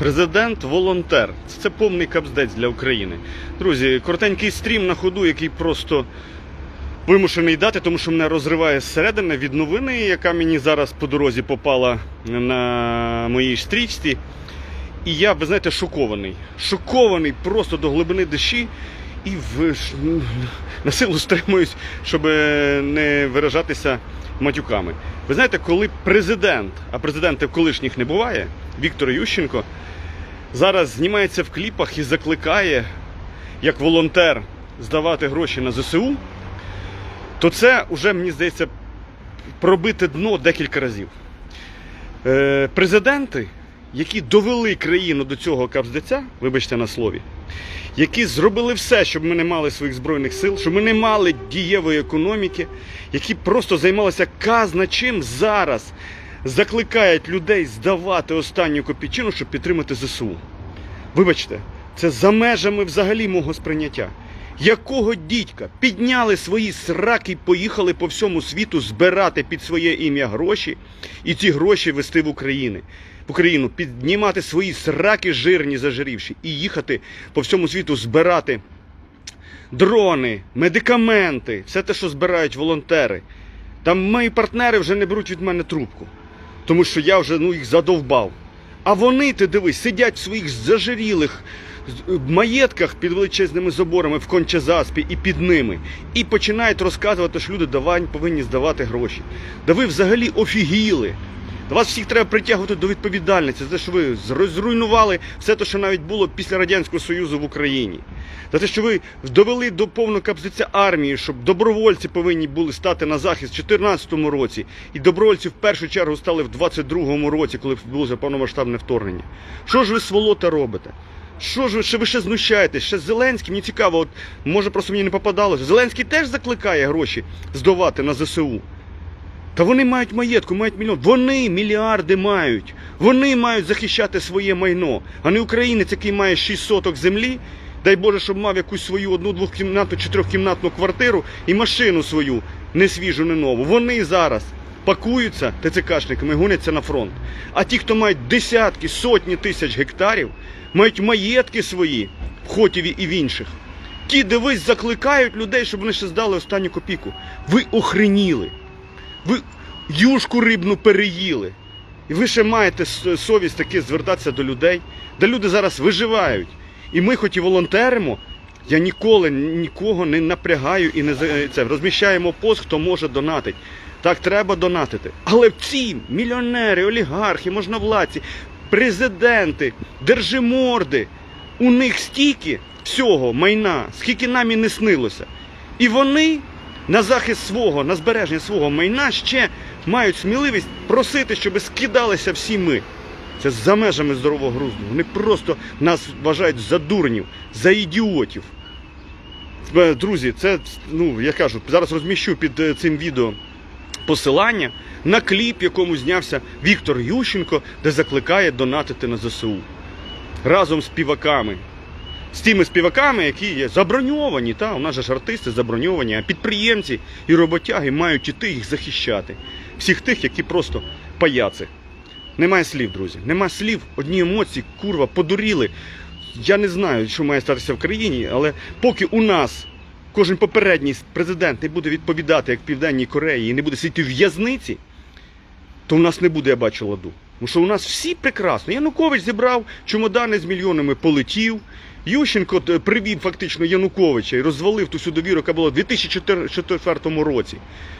Президент-волонтер. Це повний капздець для України. Друзі, коротенький стрім на ходу, який просто вимушений дати, тому що мене розриває зсередини від новини, яка мені зараз по дорозі попала на моїй стрічці. І я, ви знаєте, шокований. Шокований просто до глибини душі. І в, на силу стримуюсь, щоб не виражатися матюками. Ви знаєте, коли президент, а президентів колишніх не буває, Віктор Ющенко, зараз знімається в кліпах і закликає, як волонтер, здавати гроші на ЗСУ, то це вже, мені здається, пробити дно декілька разів. Е, президенти, які довели країну до цього капздеця, вибачте на слові, які зробили все, щоб ми не мали своїх збройних сил, щоб ми не мали дієвої економіки, які просто займалися казна чим зараз закликають людей здавати останню копійчину, щоб підтримати ЗСУ. Вибачте, це за межами взагалі мого сприйняття. Якого дідька підняли свої сраки і поїхали по всьому світу збирати під своє ім'я гроші і ці гроші вести в Україну, в Україну, піднімати свої сраки жирні зажирівші і їхати по всьому світу збирати дрони, медикаменти, все те, що збирають волонтери. Там мої партнери вже не беруть від мене трубку, тому що я вже ну, їх задовбав. А вони, ти дивись, сидять в своїх зажирілих маєтках під величезними заборами в Кончезаспі і під ними. І починають розказувати, що люди давань повинні здавати гроші. Да ви взагалі офігіли. Та вас всіх треба притягувати до відповідальності за те, що ви зруйнували все те, що навіть було після Радянського Союзу в Україні. За те, що ви довели до повного капзиця армії, щоб добровольці повинні були стати на захист в 2014 році, і добровольці в першу чергу стали в 22-му році, коли було повномасштабне вторгнення. Що ж ви сволота робите? Що ж ви, що ви ще знущаєтесь? Ще Зеленський, мені цікаво, от може просто мені не попадалося. Зеленський теж закликає гроші здавати на ЗСУ. Та вони мають маєтку, мають мільйон. Вони мільярди мають. Вони мають захищати своє майно. А не українець, який має 6 соток землі. Дай Боже, щоб мав якусь свою одну двохкімнатну чи трьохкімнатну квартиру і машину свою, не свіжу, не нову. Вони зараз пакуються ТЦКшниками, гоняться на фронт. А ті, хто мають десятки, сотні тисяч гектарів, мають маєтки свої в Хотіві і в інших. Ті, дивись, закликають людей, щоб вони ще здали останню копійку. Ви охреніли. Ви юшку рибну переїли. І ви ще маєте совість таки звертатися до людей, де люди зараз виживають. І ми, хоч і волонтеримо, я ніколи нікого не напрягаю і не це розміщаємо пост, хто може донатить. Так треба донатити. Але ці мільйонери, олігархи, можновладці, президенти, держиморди, у них стільки всього майна, скільки нам і не снилося. І вони на захист свого, на збереження свого майна ще мають сміливість просити, щоб скидалися всі ми. Це за межами здорового глузду. Вони просто нас вважають за дурнів, за ідіотів. Е, Друзі, це ну я кажу, зараз розміщу під е, цим відео посилання на кліп, якому знявся Віктор Ющенко, де закликає донатити на ЗСУ разом з співаками. З тими співаками, які є заброньовані, та у нас же ж артисти заброньовані, а підприємці і роботяги мають іти їх захищати. Всіх тих, які просто паяци. Немає слів, друзі. Немає слів, одні емоції, курва, подуріли. Я не знаю, що має статися в країні, але поки у нас кожен попередній президент не буде відповідати, як в Південній Кореї, і не буде сидіти в в'язниці, то у нас не буде, я бачу, ладу. Тому що у нас всі прекрасно. Янукович зібрав чемодани з мільйонами, полетів. Ющенко е, привів фактично Януковича і розвалив ту всю довіру, яка була в 2004 році.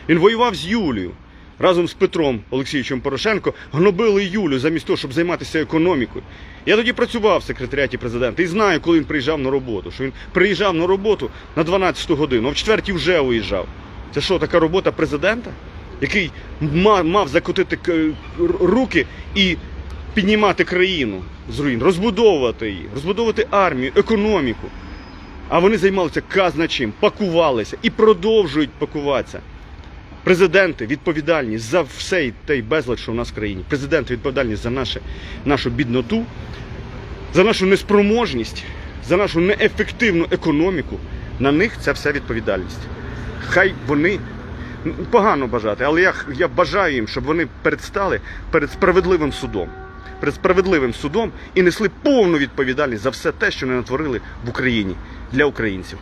Він воював з Юлією. Разом з Петром Олексійовичем Порошенко гнобили Юлю замість того, щоб займатися економікою. Я тоді працював в секретаріаті президента і знаю, коли він приїжджав на роботу. Що він приїжджав на роботу на 12 годину, а в четвертій вже уїжджав. Це що, така робота президента? Який мав закотити руки і піднімати країну з руїн, розбудовувати її, розбудовувати армію, економіку. А вони займалися казна чим, пакувалися і продовжують пакуватися. Президенти відповідальні за все той безлад, що у нас в країні. Президенти відповідальні за наше, нашу бідноту, за нашу неспроможність, за нашу неефективну економіку. На них це все відповідальність. Хай вони погано бажати, але я, я бажаю їм, щоб вони предстали перед справедливим судом. перед справедливим судом і несли повну відповідальність за все те, що не натворили в Україні для українців.